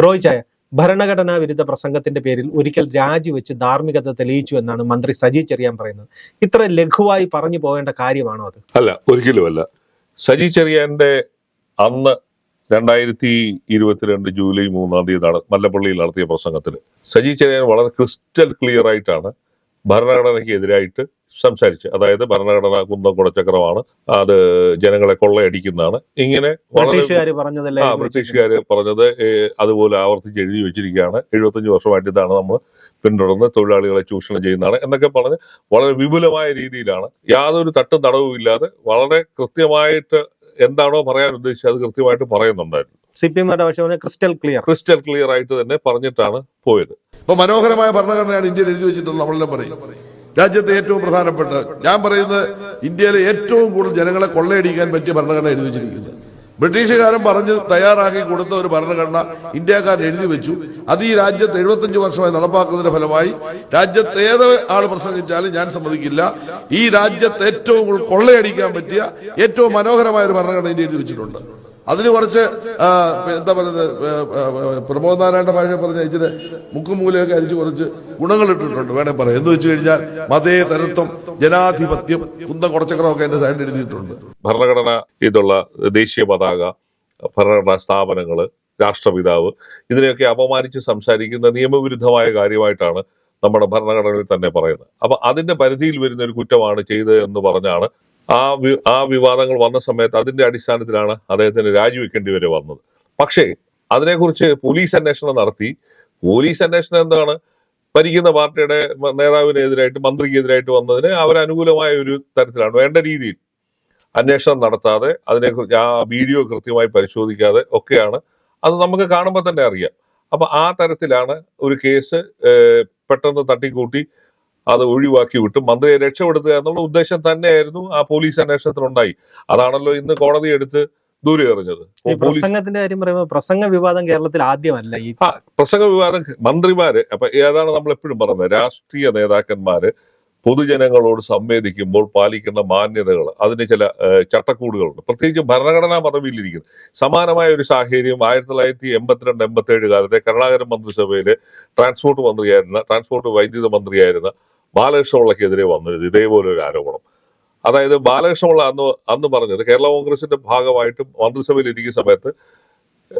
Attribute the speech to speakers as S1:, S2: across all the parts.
S1: റോയ് ചായ ഭരണഘടനാ വിരുദ്ധ പ്രസംഗത്തിന്റെ പേരിൽ ഒരിക്കൽ രാജിവെച്ച് ധാർമ്മികത തെളിയിച്ചു എന്നാണ് മന്ത്രി സജി ചെറിയാൻ പറയുന്നത്. ഇത്ര ലഘുവായി പറഞ്ഞു പോകേണ്ട കാര്യമാണോ അത്?
S2: അല്ല ഒരിക്കലുമല്ല സജി ചെറിയാന്റെ അന്ന് രണ്ടായിരത്തി ഇരുപത്തിരണ്ട് ജൂലൈ മൂന്നാം തീയതി മല്ലപ്പള്ളിയിൽ നടത്തിയ പ്രസംഗത്തിൽ സജി ചെറിയാൻ വളരെ ക്രിസ്റ്റൽ ക്ലിയർ ആയിട്ടാണ് ഭരണഘടനയ്ക്ക് എതിരായിട്ട് സംസാരിച്ച് അതായത് ഭരണഘടന കുന്തം കുടച്ചക്രമാണ് അത് ജനങ്ങളെ കൊള്ളയടിക്കുന്നതാണ്. ഇങ്ങനെ വളരെ
S1: ബ്രിട്ടീഷുകാർ പറഞ്ഞതല്ലേ?
S2: ആ ബ്രിട്ടീഷുകാർ പറഞ്ഞത് അതുപോലെ ആവർത്തിച്ച് എഴുതി വെച്ചിരിക്കുകയാണ്. എഴുപത്തഞ്ച് വർഷമായിട്ട് ഇതാണ് നമ്മൾ പിന്തുടർന്ന് തൊഴിലാളികളെ ചൂഷണം ചെയ്യുന്നതാണ് എന്നൊക്കെ പറഞ്ഞ് വളരെ വിപുലമായ രീതിയിലാണ്. യാതൊരു തട്ടും തടവും ഇല്ലാതെ വളരെ കൃത്യമായിട്ട് എന്താണോ പറയാൻ ഉദ്ദേശിച്ചത് അത് കൃത്യമായിട്ട് പറയുന്നുണ്ടായിരുന്നു.
S1: സി പി എം പക്ഷേ ക്രിസ്റ്റൽ ക്ലിയർ.
S2: ക്രിസ്റ്റൽ ക്ലിയർ ആയിട്ട് തന്നെ പറഞ്ഞിട്ടാണ് പോയത്.
S3: ഇപ്പൊ മനോഹരമായ ഭരണഘടനയാണ് ഇന്ത്യയിൽ എഴുതി വെച്ചിട്ടുള്ളത് നമ്മളെല്ലാം പറയും. രാജ്യത്തെ ഏറ്റവും പ്രധാനപ്പെട്ട ഞാൻ പറയുന്നത് ഇന്ത്യയിലെ ഏറ്റവും കൂടുതൽ ജനങ്ങളെ കൊള്ളയടിക്കാൻ പറ്റിയ ഭരണഘടന എഴുതി വെച്ചിരിക്കുന്നത്. ബ്രിട്ടീഷുകാരൻ പറഞ്ഞ് തയ്യാറാക്കി കൊടുത്ത ഒരു ഭരണഘടന ഇന്ത്യക്കാരൻ എഴുതി വെച്ചു. അത് ഈ രാജ്യത്ത് എഴുപത്തഞ്ച് വർഷമായി നടപ്പാക്കുന്നതിന്റെ ഫലമായി രാജ്യത്ത് ഏത് ആൾ പ്രസംഗിച്ചാലും ഞാൻ സമ്മതിക്കില്ല. ഈ രാജ്യത്ത് ഏറ്റവും കൊള്ളയടിക്കാൻ പറ്റിയ ഏറ്റവും മനോഹരമായ ഒരു ഭരണഘടന ഇന്ത്യ എഴുതി വെച്ചിട്ടുണ്ട്. അതിന് കുറച്ച് എന്താ പറയുന്നത് പ്രമോദ് നാരായണ ഭാഷ പറഞ്ഞ ഇച്ചിരി മുക്കും മൂലയൊക്കെ അരിച്ച് കുറച്ച് ഗുണങ്ങൾ ഇട്ടിട്ടുണ്ട് വേണേ പറയാം. എന്ന് വെച്ച് കഴിഞ്ഞാൽ മതേതരത്വം ജനാധിപത്യം കുന്തം കുറച്ചക്രമൊക്കെ എന്റെ സൈഡിൽ എഴുതിയിട്ടുണ്ട്.
S2: ഭരണഘടന ഇതുള്ള ദേശീയ പതാക ഭരണഘടനാ സ്ഥാപനങ്ങൾ രാഷ്ട്രപിതാവ് ഇതിനെയൊക്കെ അപമാനിച്ച് സംസാരിക്കുന്ന നിയമവിരുദ്ധമായ കാര്യമായിട്ടാണ് നമ്മുടെ ഭരണഘടനയിൽ തന്നെ പറയുന്നത്. അപ്പൊ അതിന്റെ പരിധിയിൽ വരുന്ന ഒരു കുറ്റമാണ് ചെയ്തത് എന്ന് പറഞ്ഞാണ് ആ ആ വിവാദങ്ങൾ വന്ന സമയത്ത് അതിന്റെ അടിസ്ഥാനത്തിലാണ് അദ്ദേഹത്തിന് രാജിവെക്കേണ്ടി വരെ വന്നത്. പക്ഷേ അതിനെക്കുറിച്ച് പോലീസ് അന്വേഷണം നടത്തി. പോലീസ് അന്വേഷണം എന്താണ്? ഭരിക്കുന്ന പാർട്ടിയുടെ നേതാവിനെതിരായിട്ട് മന്ത്രിക്കെതിരായിട്ട് വന്നതിന് അവരനുകൂലമായ ഒരു തരത്തിലാണ് വേണ്ട രീതിയിൽ അന്വേഷണം നടത്താതെ അതിനെക്കുറിച്ച് ആ വീഡിയോ കൃത്യമായി പരിശോധിക്കാതെ ഒക്കെയാണ്. അത് നമുക്ക് കാണുമ്പോൾ തന്നെ അറിയാം. അപ്പൊ ആ തരത്തിലാണ് ഒരു കേസ് പെട്ടെന്ന് തട്ടിക്കൂട്ടി. അത് ഒഴിവാക്കി വിട്ടു. മന്ത്രിയെ രക്ഷപ്പെടുത്തുക എന്നുള്ള ഉദ്ദേശം തന്നെയായിരുന്നു ആ പോലീസ് അന്വേഷണത്തിലുണ്ടായി അതാണല്ലോ ഇന്ന് കോടതി എടുത്ത് ദൂരെ എറിഞ്ഞത്
S1: പ്രസംഗത്തിന്റെ കാര്യം പറയുമ്പോൾ പ്രസംഗ വിവാദം കേരളത്തിൽ ആദ്യമല്ല ഈ
S2: പ്രസംഗ വിവാദം മന്ത്രിമാര് അപ്പൊ ഏതാണ് നമ്മൾ എപ്പോഴും പറഞ്ഞത്? രാഷ്ട്രീയ നേതാക്കന്മാര് പൊതുജനങ്ങളോട് സംവേദിക്കുമ്പോൾ പാലിക്കേണ്ട മാന്യതകൾ അതിന് ചില ചട്ടക്കൂടുകളുണ്ട്. പ്രത്യേകിച്ച് ഭരണഘടനാ പദവിയിലിരിക്കുന്നു. സമാനമായ ഒരു സാഹചര്യം ആയിരത്തി തൊള്ളായിരത്തി എൺപത്തിരണ്ട് എൺപത്തി ഏഴ് കാലത്തെ കരുണാകരൻ മന്ത്രിസഭയിലെ ട്രാൻസ്പോർട്ട് മന്ത്രിയായിരുന്ന ട്രാൻസ്പോർട്ട് വൈദ്യുത മന്ത്രിയായിരുന്ന ബാലകൃഷ്ണപിള്ളക്കെതിരെ വന്നത് ഇതേപോലെ ഒരു ആരോപണം. അതായത് ബാലകൃഷ്ണപിള്ള അന്ന് അന്ന് പറഞ്ഞത് കേരള കോൺഗ്രസിന്റെ ഭാഗമായിട്ടും മന്ത്രിസഭയിൽ ഇരിക്കുന്ന സമയത്ത്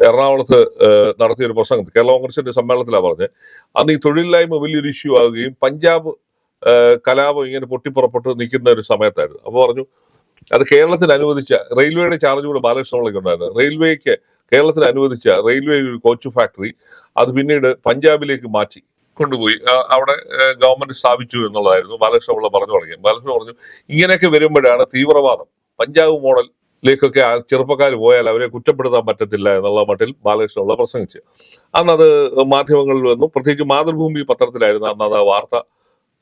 S2: എറണാകുളത്ത് നടത്തിയ ഒരു പ്രസംഗം. കേരള കോൺഗ്രസിന്റെ സമ്മേളനത്തിലാണ് പറഞ്ഞത് അന്ന് ഈ തൊഴിലില്ലായ്മ വലിയൊരു ഇഷ്യൂ ആവുകയും പഞ്ചാബ് കലാപം ഇങ്ങനെ പൊട്ടിപ്പുറപ്പെട്ട് നിൽക്കുന്ന ഒരു സമയത്തായിരുന്നു. അപ്പോൾ പറഞ്ഞു അത് കേരളത്തിന് അനുവദിച്ച റെയിൽവേയുടെ ചാർജ് കൂടെ ബാലകൃഷ്ണപിള്ളയ്ക്ക് ഉണ്ടായിരുന്നു. റെയിൽവേക്ക് കേരളത്തിന് അനുവദിച്ച റെയിൽവേ ഒരു കോച്ച് ഫാക്ടറി അത് പിന്നീട് പഞ്ചാബിലേക്ക് മാറ്റി. കൊണ്ടുപോയി. അവിടെ ഗവൺമെന്റ് സ്ഥാപിച്ചു എന്നുള്ളതായിരുന്നു ബാലകൃഷ്ണപിള്ള പറഞ്ഞു തുടങ്ങി ബാലകൃഷ്ണ പറഞ്ഞു ഇങ്ങനെയൊക്കെ വരുമ്പോഴാണ് തീവ്രവാദം. പഞ്ചാബ് മോഡലിലേക്കൊക്കെ ചെറുപ്പക്കാർ പോയാൽ അവരെ കുറ്റപ്പെടുത്താൻ പറ്റത്തില്ല എന്നുള്ള മട്ടിൽ ബാലകൃഷ്ണപിള്ള പ്രസംഗിച്ചു. അന്നത് മാധ്യമങ്ങളിൽ വന്നു. പ്രത്യേകിച്ച് മാതൃഭൂമി പത്രത്തിലായിരുന്നു അന്ന് അത് വാർത്ത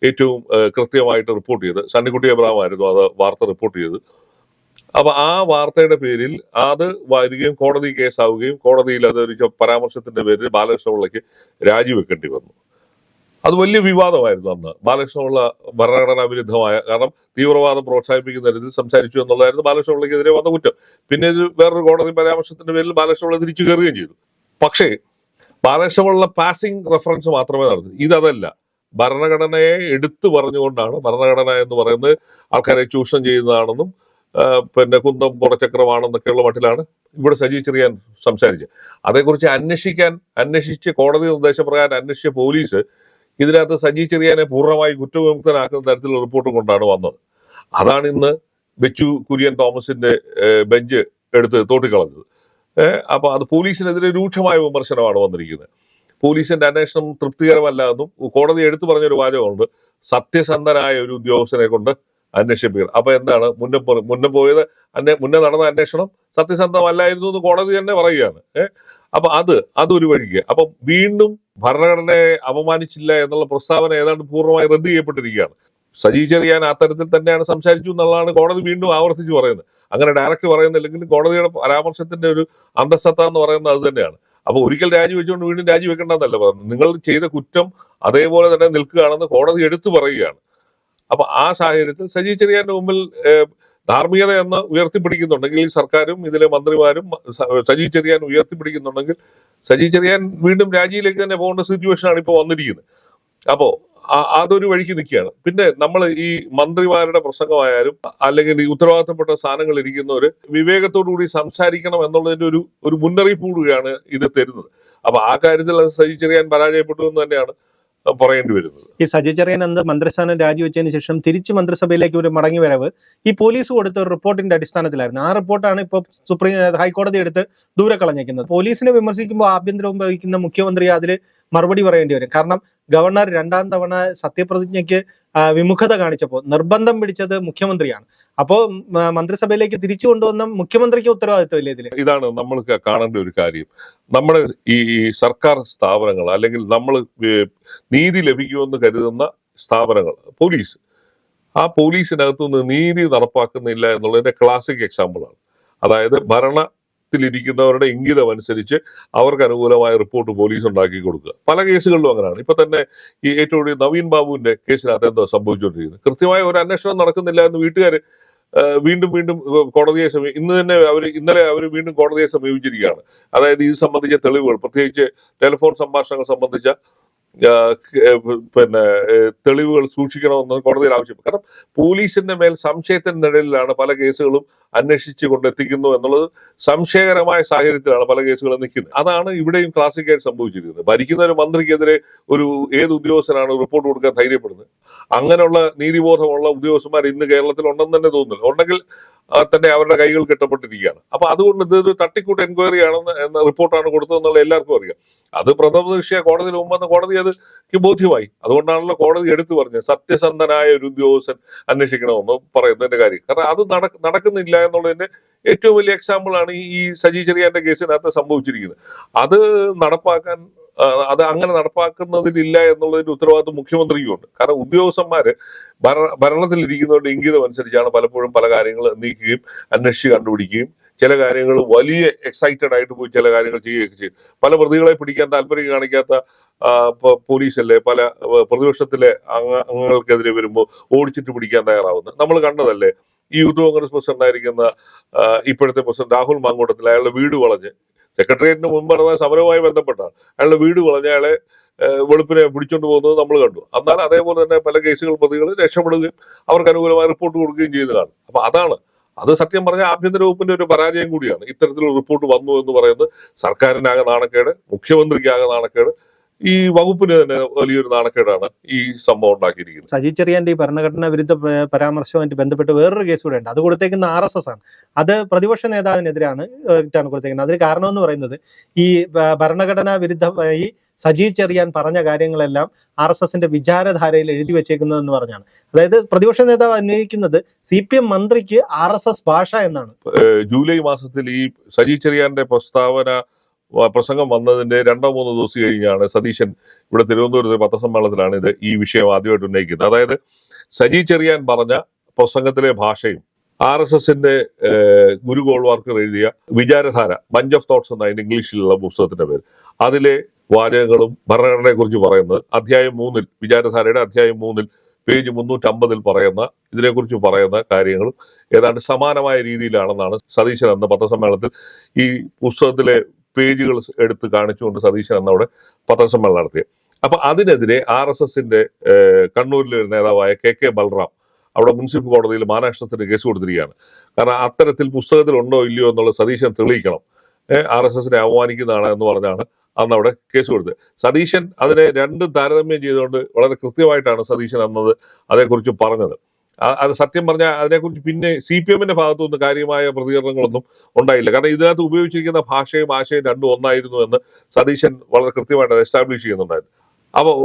S2: ഏറ്റവും കൃത്യമായിട്ട് റിപ്പോർട്ട് ചെയ്ത് സണ്ണിക്കുട്ടി അബ്രഹാം ആയിരുന്നു അത് വാർത്ത റിപ്പോർട്ട് ചെയ്ത് അപ്പൊ ആ വാർത്തയുടെ പേരിൽ അത് വരികയും കോടതി കേസാവുകയും കോടതിയിൽ അതൊരു പരാമർശത്തിന്റെ പേരിൽ ബാലകൃഷ്ണപിള്ളയ്ക്ക് രാജിവെക്കേണ്ടി വന്നു. അത് വലിയ വിവാദമായിരുന്നു അന്ന്. ബാലകൃഷ്ണപിള്ള ഭരണഘടനാ വിരുദ്ധമായ കാരണം തീവ്രവാദം പ്രോത്സാഹിപ്പിക്കുന്ന തരത്തിൽ സംസാരിച്ചു എന്നുള്ളതായിരുന്നു ബാലകൃഷ്ണപിള്ളയ്ക്കെതിരെ വന്ന കുറ്റം. പിന്നെ ഇത് വേറൊരു കോടതി പരാമർശത്തിന്റെ പേരിൽ ബാലകൃഷ്ണപിള്ള തിരിച്ചു കയറുകയും ചെയ്തു. പക്ഷേ ബാലകൃഷ്ണപിള്ള പാസിംഗ് റെഫറൻസ് മാത്രമേ നടന്നു ഇതല്ല ഭരണഘടനയെ എടുത്തു പറഞ്ഞുകൊണ്ടാണ് ഭരണഘടന എന്ന് പറയുന്നത് ആൾക്കാരെ ചൂഷണം ചെയ്യുന്നതാണെന്നും പിന്നെ കുന്തം പുറച്ചക്രമാണെന്നൊക്കെയുള്ള മട്ടിലാണ് ഇവിടെ സജി ചെറിയാൻ സംസാരിച്ചത്. അതേക്കുറിച്ച് അന്വേഷിക്കാൻ അന്വേഷിച്ച് കോടതി നിർദ്ദേശപ്രകാരം അന്വേഷിച്ച പോലീസ് ഇതിനകത്ത് സജി ചെറിയാനെ പൂർണമായി കുറ്റവിമുക്തനാക്കുന്ന തരത്തിലുള്ള റിപ്പോർട്ടും കൊണ്ടാണ് വന്നത്. അതാണ് ഇന്ന് ബെച്ചു കുര്യൻ തോമസിന്റെ ബെഞ്ച് എടുത്ത് തോട്ടിക്കളഞ്ഞത്. ഏഹ്, അപ്പൊ അത് പോലീസിനെതിരെ രൂക്ഷമായ വിമർശനമാണ് വന്നിരിക്കുന്നത്. പോലീസിന്റെ അന്വേഷണം തൃപ്തികരമല്ല എന്നും കോടതി എടുത്തു പറഞ്ഞൊരു വാചകമുണ്ട്. സത്യസന്ധനായ ഒരു ഉദ്യോഗസ്ഥനെ കൊണ്ട് അന്വേഷിപ്പിക്കണം. അപ്പൊ എന്താണ്? മുന്നേ മുന്നേ പോയത് അന്വേ മുന്നേ നടന്ന അന്വേഷണം സത്യസന്ധമല്ലായിരുന്നു എന്ന് കോടതി തന്നെ പറയുകയാണ്. ഏഹ് അപ്പൊ അത് അതൊരു വഴിക്ക്. അപ്പൊ വീണ്ടും ഭരണഘടനയെ അപമാനിച്ചില്ല എന്നുള്ള പ്രസ്താവന ഏതാണ്ട് പൂർണമായി റദ്ദ് ചെയ്യപ്പെട്ടിരിക്കുകയാണ്. സജി ചെറിയാൻ ആ തരത്തിൽ തന്നെയാണ് സംസാരിച്ചു എന്നുള്ളതാണ് കോടതി വീണ്ടും ആവർത്തിച്ച് പറയുന്നത്. അങ്ങനെ ഡയറക്റ്റ് പറയുന്നില്ലെങ്കിലും കോടതിയുടെ പരാമർശത്തിന്റെ ഒരു അന്തസത്ത എന്ന് പറയുന്നത് അത് തന്നെയാണ്. അപ്പൊ ഒരിക്കൽ രാജിവെച്ചുകൊണ്ട് വീണ്ടും രാജിവെക്കേണ്ടെന്നല്ല പറഞ്ഞു നിങ്ങൾ ചെയ്ത കുറ്റം അതേപോലെ തന്നെ നിൽക്കുകയാണെന്ന് കോടതി എടുത്തു പറയുകയാണ്. അപ്പൊ ആ സാഹചര്യത്തിൽ സജി ചെറിയാന്റെ മുമ്പിൽ ധാർമ്മികത എന്ന് ഉയർത്തിപ്പിടിക്കുന്നുണ്ടെങ്കിൽ ഈ സർക്കാരും ഇതിലെ മന്ത്രിമാരും സജി ചെറിയാൻ ഉയർത്തിപ്പിടിക്കുന്നുണ്ടെങ്കിൽ സജി ചെറിയാൻ വീണ്ടും രാജിയിലേക്ക് തന്നെ പോകേണ്ട സിറ്റുവേഷനാണ് ഇപ്പോൾ വന്നിരിക്കുന്നത്. അപ്പോൾ അതൊരു വഴിക്ക് നിൽക്കുകയാണ്. പിന്നെ നമ്മൾ ഈ മന്ത്രിമാരുടെ പ്രസംഗമായാലും അല്ലെങ്കിൽ ഈ ഉത്തരവാദിത്തപ്പെട്ട സ്ഥാനങ്ങൾ ഇരിക്കുന്നവർ വിവേകത്തോടു കൂടി സംസാരിക്കണം എന്നുള്ളതിന്റെ ഒരു ഒരു മുന്നറിയിപ്പ് കൂടിയാണ് ഇത് തരുന്നത്. അപ്പൊ ആ കാര്യത്തിൽ അത് സജി ചെറിയാൻ പരാജയപ്പെട്ടു എന്ന് തന്നെയാണ് പറയേണ്ടി വരുന്നത്.
S1: ഈ സജി ചെറിയൻ അന്ന് മന്ത്രിസ്ഥാനം രാജിവെച്ചതിന് ശേഷം തിരിച്ച് മന്ത്രിസഭയിലേക്ക് ഒരു മടങ്ങി വരവ് ഈ പോലീസ് കൊടുത്ത ഒരു റിപ്പോർട്ടിന്റെ അടിസ്ഥാനത്തിലായിരുന്നു. ആ റിപ്പോർട്ടാണ് ഇപ്പോൾ സുപ്രീം ഹൈക്കോടതി എടുത്ത് ദൂരെ കളഞ്ഞേക്കുന്നത് പോലീസിനെ വിമർശിക്കുമ്പോൾ ആഭ്യന്തരം വഹിക്കുന്ന മുഖ്യമന്ത്രി അതിൽ മറുപടി പറയേണ്ടി വരും. കാരണം ഗവർണർ രണ്ടാം തവണ സത്യപ്രതിജ്ഞയ്ക്ക് വിമുഖത കാണിച്ചപ്പോൾ നിർബന്ധം പിടിച്ചത് മുഖ്യമന്ത്രിയാണ്. അപ്പോ മന്ത്രിസഭയിലേക്ക് തിരിച്ചു കൊണ്ടുവന്ന മുഖ്യമന്ത്രിക്ക് ഉത്തരവാദിത്വമില്ല ഇതിൽ
S2: ഇതാണ് നമ്മൾ കാണേണ്ട ഒരു കാര്യം. നമ്മുടെ ഈ സർക്കാർ സ്ഥാപനങ്ങൾ അല്ലെങ്കിൽ നമ്മൾ നീതി ലഭിക്കുമെന്ന് കരുതുന്ന സ്ഥാപനങ്ങൾ പോലീസ്. ആ പോലീസിനകത്തുനിന്ന് നീതി നടപ്പാക്കുന്നില്ല എന്നുള്ളതിന്റെ ക്ലാസിക് എക്സാമ്പിളാണ് അതായത് ഭരണത്തിലിരിക്കുന്നവരുടെ ഇംഗിതം അനുസരിച്ച് അവർക്ക് അനുകൂലമായ റിപ്പോർട്ട് പോലീസ് ഉണ്ടാക്കി കൊടുക്കുക. പല കേസുകളിലും അങ്ങനെയാണ്. ഇപ്പൊ തന്നെ ഈ ഏറ്റവും കൂടുതൽ നവീൻ ബാബുവിന്റെ കേസിനകത്ത് എന്തോ സംഭവിച്ചുകൊണ്ടിരിക്കുന്നത് കൃത്യമായ ഒരു അന്വേഷണം നടക്കുന്നില്ല എന്ന് വീട്ടുകാർ വീണ്ടും വീണ്ടും കോടതിയെ സമീപം ഇന്ന് തന്നെ അവർ ഇന്നലെ അവർ വീണ്ടും കോടതിയെ സമീപിച്ചിരിക്കുകയാണ്. അതായത് ഇത് സംബന്ധിച്ച തെളിവുകൾ പ്രത്യേകിച്ച് ടെലിഫോൺ സംഭാഷണങ്ങൾ സംബന്ധിച്ച പിന്നെ തെളിവുകൾ സൂക്ഷിക്കണമെന്ന് കോടതിയിൽ ആവശ്യപ്പെട്ടു. കാരണം പോലീസിന്റെ മേൽ സംശയത്തിന്റെ നിഴലിലാണ് പല കേസുകളും അന്വേഷിച്ചു കൊണ്ടെത്തിക്കുന്നു എന്നുള്ളത് സംശയകരമായ സാഹചര്യത്തിലാണ് പല കേസുകളും നിൽക്കുന്നത്. അതാണ് ഇവിടെയും ക്ലാസിക്കായിട്ട് സംഭവിച്ചിരിക്കുന്നത്. ഭരിക്കുന്ന ഒരു മന്ത്രിക്കെതിരെ ഒരു ഏത് ഉദ്യോഗസ്ഥനാണ് റിപ്പോർട്ട് കൊടുക്കാൻ ധൈര്യപ്പെടുന്നത്? അങ്ങനെയുള്ള നീതിബോധമുള്ള ഉദ്യോഗസ്ഥന്മാർ ഇന്ന് കേരളത്തിൽ ഉണ്ടെന്ന് തന്നെ തോന്നുന്നില്ല. ഉണ്ടെങ്കിൽ തന്നെ അവരുടെ കൈകൾ കെട്ടപ്പെട്ടിരിക്കുകയാണ്. അപ്പൊ അതുകൊണ്ട് ഇതൊരു തട്ടിക്കൂട്ട് എൻക്വയറി ആണെന്ന് എന്ന റിപ്പോർട്ടാണ് കൊടുത്തതെന്നുള്ള എല്ലാവർക്കും അറിയാം. അത് പ്രഥമ ദൃഷ്ടിയ കോടതിയിൽ മുമ്പെന്ന് കോടതി അത് ബോധ്യമായി. അതുകൊണ്ടാണല്ലോ കോടതി എടുത്തു പറഞ്ഞത് സത്യസന്ധനായ ഒരു ഉദ്യോഗസ്ഥൻ അന്വേഷിക്കണമെന്ന് പറയുന്നതിന്റെ കാര്യം. കാരണം അത് നട- എന്നുള്ളതിന്റെ ഏറ്റവും വലിയ എക്സാമ്പിൾ ആണ് ഈ- സജി ചെറിയാന്റെ കേസിനകത്ത് സംഭവിച്ചിരിക്കുന്നത്. അത് നടപ്പാക്കാൻ അത് അങ്ങനെ നടപ്പാക്കുന്നതിലില്ല എന്നുള്ളതിന്റെ ഉത്തരവാദിത്വം മുഖ്യമന്ത്രിക്കുമുണ്ട് കാരണം ഉദ്യോഗസ്ഥന്മാര് ഭര- ഭരണത്തിലിരിക്കുന്നവരുടെ ഇംഗിതം അനുസരിച്ചാണ് പലപ്പോഴും പല കാര്യങ്ങൾ നീക്കുകയും അന്വേഷിച്ച് കണ്ടുപിടിക്കുകയും ചില കാര്യങ്ങൾ വലിയ എക്സൈറ്റഡ് ആയിട്ട് പോയി ചില കാര്യങ്ങൾ ചെയ്യുകയൊക്കെ ചെയ്യും. പല പ്രതികളെ പിടിക്കാൻ താല്പര്യം കാണിക്കാത്ത പോലീസല്ലേ പല പ്രതിപക്ഷത്തിലെ അംഗങ്ങൾക്കെതിരെ വരുമ്പോൾ ഓടിച്ചിട്ട് പിടിക്കാൻ തയ്യാറാവുന്നത്. നമ്മൾ കണ്ടതല്ലേ ഈ യൂത്ത് കോൺഗ്രസ് പ്രസിഡന്റായിരിക്കുന്ന ഇപ്പോഴത്തെ പ്രസിഡന്റ് രാഹുൽ മാങ്കൂട്ടത്തിൽ അയാളുടെ വീട് വളഞ്ഞ്. സെക്രട്ടേറിയറ്റിന് മുമ്പ് നടന്ന സമരവുമായി ബന്ധപ്പെട്ടാണ് അയാളുടെ വീട് വളഞ്ഞ് അയാളെ വെളുപ്പിനെ പിടിച്ചോണ്ട് പോകുന്നത് നമ്മൾ കണ്ടു. എന്നാൽ അതേപോലെ തന്നെ പല കേസുകൾ പ്രതികൾ രക്ഷപ്പെടുകയും അവർക്ക് അനുകൂലമായ റിപ്പോർട്ട് കൊടുക്കുകയും ചെയ്തതാണ്. അപ്പൊ അതാണ്. അത് സത്യം പറഞ്ഞാൽ ആഭ്യന്തര വകുപ്പിന്റെ ഒരു പരാജയം കൂടിയാണ്. ഇത്തരത്തിലുള്ള റിപ്പോർട്ട് വന്നു എന്ന് പറയുന്നത് സർക്കാരിനാകെ നാണക്കേട് മുഖ്യമന്ത്രിക്കാകെ നാണക്കേട് ഈ വകുപ്പിന് തന്നെ വലിയൊരു നാണക്കേടാണ് ഈ സംഭവം ഉണ്ടാക്കിയിരിക്കുന്നത്.
S1: സജി ചെറിയാന്റെ ഈ ഭരണഘടനാ വിരുദ്ധ പരാമർശവുമായിട്ട് ബന്ധപ്പെട്ട് വേറൊരു കേസ് കൂടെ ഉണ്ട്. അത് കൊടുത്തേക്കുന്ന ആർ എസ് എസ് ആണ്. അത് പ്രതിപക്ഷ നേതാവിനെതിരാണ് കൊടുത്തേക്കുന്നത്. അതിന് കാരണം എന്ന് പറയുന്നത് ഈ ഭരണഘടനാ വിരുദ്ധമായി സജി ചെറിയാൻ പറഞ്ഞ കാര്യങ്ങളെല്ലാം ആർ എസ് എസിന്റെ വിചാരധാരയിൽ എഴുതി വെച്ചേക്കുന്നതെന്ന് പറഞ്ഞാണ്. അതായത് പ്രതിപക്ഷ നേതാവ് അന്വയിക്കുന്നത് സി പി എം മന്ത്രിക്ക് ആർ എസ് എസ് ഭാഷ എന്നാണ്.
S2: ജൂലൈ മാസത്തിൽ ഈ സജി ചെറിയാന്റെ പ്രസ്താവന പ്രസംഗം വന്നതിന്റെ രണ്ടോ മൂന്നോ ദിവസം കഴിഞ്ഞാണ് സതീശൻ ഇവിടെ തിരുവനന്തപുരത്ത് പത്രസമ്മേളനത്തിലാണ് ഇത് ഈ വിഷയം ആദ്യമായിട്ട് ഉന്നയിക്കുന്നത്. അതായത് സജി ചെറിയാൻ പറഞ്ഞ പ്രസംഗത്തിലെ ഭാഷയും ആർ എസ് എസിന്റെ ഗുരു ഗോൾവാർക്കർ എഴുതിയ വിചാരധാര ബഞ്ച് ഓഫ് തോട്ട്സ് എന്ന അതിന്റെ ഇംഗ്ലീഷിലുള്ള പുസ്തകത്തിന്റെ പേര്. അതിലെ വാചകങ്ങളും ഭരണഘടനയെ കുറിച്ച് പറയുന്നത് അധ്യായം മൂന്നിൽ വിചാരധാരയുടെ അധ്യായം മൂന്നിൽ പേജ് മുന്നൂറ്റമ്പതിൽ പറയുന്ന ഇതിനെക്കുറിച്ച് പറയുന്ന കാര്യങ്ങളും ഏതാണ്ട് സമാനമായ രീതിയിലാണെന്നാണ് സതീശൻ അന്ന് പത്രസമ്മേളനത്തിൽ ഈ പുസ്തകത്തിലെ പേജുകൾ എടുത്ത് കാണിച്ചുകൊണ്ട് സതീശൻ അന്ന് അവിടെ പത്രസമ്മേളനം നടത്തിയത്. അപ്പൊ അതിനെതിരെ ആർ എസ് എസിന്റെ കണ്ണൂരിലെ ഒരു നേതാവായ കെ കെ ബൽറാം അവിടെ മുനിസിപ്പൽ കോടതിയിൽ മാനാഷ്ട്രത്തിന് കേസ് കൊടുത്തിരിക്കുകയാണ്. കാരണം അത്തരത്തിൽ പുസ്തകത്തിൽ ഉണ്ടോ ഇല്ലയോ എന്നുള്ള സതീശൻ തെളിയിക്കണം. ആർ എസ് എസിനെ അവമാനിക്കുന്നതാണ് എന്ന് പറഞ്ഞാണ് അന്ന് അവിടെ കേസ് കൊടുത്തത്. സതീശൻ അതിനെ രണ്ട് താരതമ്യം ചെയ്തുകൊണ്ട് വളരെ കൃത്യമായിട്ടാണ് സതീശൻ അന്നത് അതേക്കുറിച്ച് പറഞ്ഞത്. അത് സത്യം പറഞ്ഞാൽ അതിനെക്കുറിച്ച് പിന്നെ സി പി എമ്മിന്റെ ഭാഗത്തുനിന്ന് കാര്യമായ പ്രതികരണങ്ങളൊന്നും ഉണ്ടായില്ല. കാരണം ഇതിനകത്ത് ഉപയോഗിച്ചിരിക്കുന്ന ഭാഷയും ആശയം രണ്ടും ഒന്നായിരുന്നു എന്ന് സതീശൻ വളരെ കൃത്യമായിട്ട് എസ്റ്റാബ്ലിഷ് ചെയ്യുന്നുണ്ടായിരുന്നു. അപ്പോൾ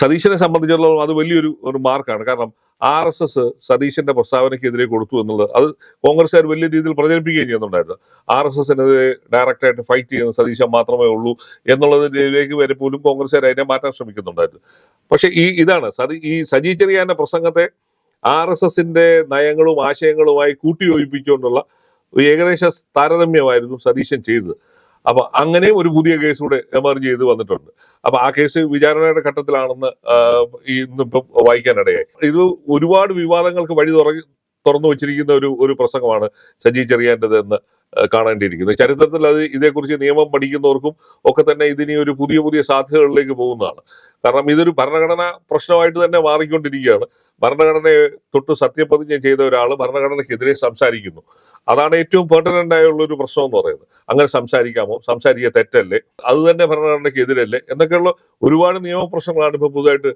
S2: സതീശനെ സംബന്ധിച്ചിടത്തോളം അത് വലിയൊരു ഒരു മാർക്കാണ്. കാരണം ആർ എസ് എസ് സതീശന്റെ പ്രസ്താവനയ്ക്കെതിരെ കൊടുത്തു എന്നുള്ളത് അത് കോൺഗ്രസ്സുകാർ വലിയ രീതിയിൽ പ്രചരിപ്പിക്കുകയും ചെയ്യുന്നുണ്ടായിരുന്നു. ആർ എസ് എസിനെതിരെ ഡയറക്റ്റായിട്ട് ഫൈറ്റ് ചെയ്യുന്ന സതീശൻ മാത്രമേ ഉള്ളൂ എന്നുള്ളതിലേക്ക് വരെ പോലും കോൺഗ്രസ്സുകാർ അതിനെ മാറ്റാൻ ശ്രമിക്കുന്നുണ്ടായിരുന്നു. പക്ഷെ ഈ ഇതാണ് സതി ഈ സജി ചെറിയാന്റെ പ്രസംഗത്തെ ആർ എസ് എസിന്റെ നയങ്ങളും ആശയങ്ങളുമായി കൂട്ടിയോജിപ്പിച്ചുകൊണ്ടുള്ള ഏകദേശ താരതമ്യമായിരുന്നു സതീശൻ ചെയ്തത്. അപ്പൊ അങ്ങനെയും ഒരു പുതിയ കേസ് കൂടെ എമർജ് ചെയ്ത് വന്നിട്ടുണ്ട്. അപ്പൊ ആ കേസ് വിചാരണയുടെ ഘട്ടത്തിലാണെന്ന് ഇന്നിപ്പം വായിക്കാനിടയായി. ഇത് ഒരുപാട് വിവാദങ്ങൾക്ക് വഴി തുറ തുറന്നു വെച്ചിരിക്കുന്ന ഒരു ഒരു പ്രസംഗമാണ് സജി ചെറിയാന്റെത് എന്ന് കാണേണ്ടിയിരിക്കുന്നത് ചരിത്രത്തിൽ അത് ഇതേക്കുറിച്ച് നിയമം പഠിക്കുന്നവർക്കും ഒക്കെ തന്നെ ഇതിനി ഒരു പുതിയ പുതിയ സാധ്യതകളിലേക്ക് പോകുന്നതാണ്. കാരണം ഇതൊരു ഭരണഘടനാ പ്രശ്നമായിട്ട് തന്നെ മാറിക്കൊണ്ടിരിക്കുകയാണ്. ഭരണഘടനയെ തൊട്ട് സത്യപ്രതിജ്ഞ ചെയ്ത ഒരാൾ ഭരണഘടനയ്ക്കെതിരെ സംസാരിക്കുന്നു. അതാണ് ഏറ്റവും പെർട്ടനന്റ് ആയുള്ള ഒരു പ്രശ്നം എന്ന് പറയുന്നത്. അങ്ങനെ സംസാരിക്കാമോ? സംസാരിക്കുക തെറ്റല്ലേ? അത് തന്നെ ഭരണഘടനയ്ക്ക് എതിരല്ലേ എന്നൊക്കെയുള്ള ഒരുപാട് നിയമപ്രശ്നങ്ങളാണ് ഇപ്പൊ പുതുതായിട്ട്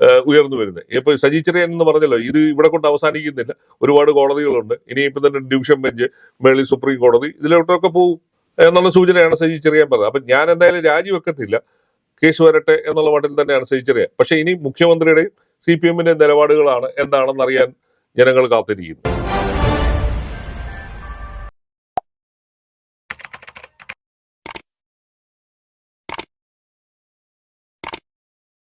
S2: ഉയർന്നു വരുന്നത്. ഇപ്പൊ സജി എന്ന് പറഞ്ഞല്ലോ ഇത് ഇവിടെ കൊണ്ട് അവസാനിക്കുന്നില്ല. ഒരുപാട് കോടതികളുണ്ട്. ഇനിയിപ്പോ തന്നെ ഡിവിഷൻ ബെഞ്ച് മേളിൽ സുപ്രീം കോടതി ഇതിലോട്ടൊക്കെ പോകും എന്നുള്ള സൂചനയാണ് സജി ചെറിയാൻ പറഞ്ഞത്. അപ്പൊ ഞാൻ എന്തായാലും രാജിവെക്കത്തില്ല. കേസ് വരട്ടെ എന്നുള്ള മട്ടിൽ തന്നെയാണ് സജി ചെറിയാൻ. പക്ഷെ ഇനി മുഖ്യമന്ത്രിയുടെയും സി പി എമ്മിന്റെയും നിലപാടുകളാണ് എന്താണെന്ന് അറിയാൻ ജനങ്ങൾ കാത്തിരിക്കുന്നു.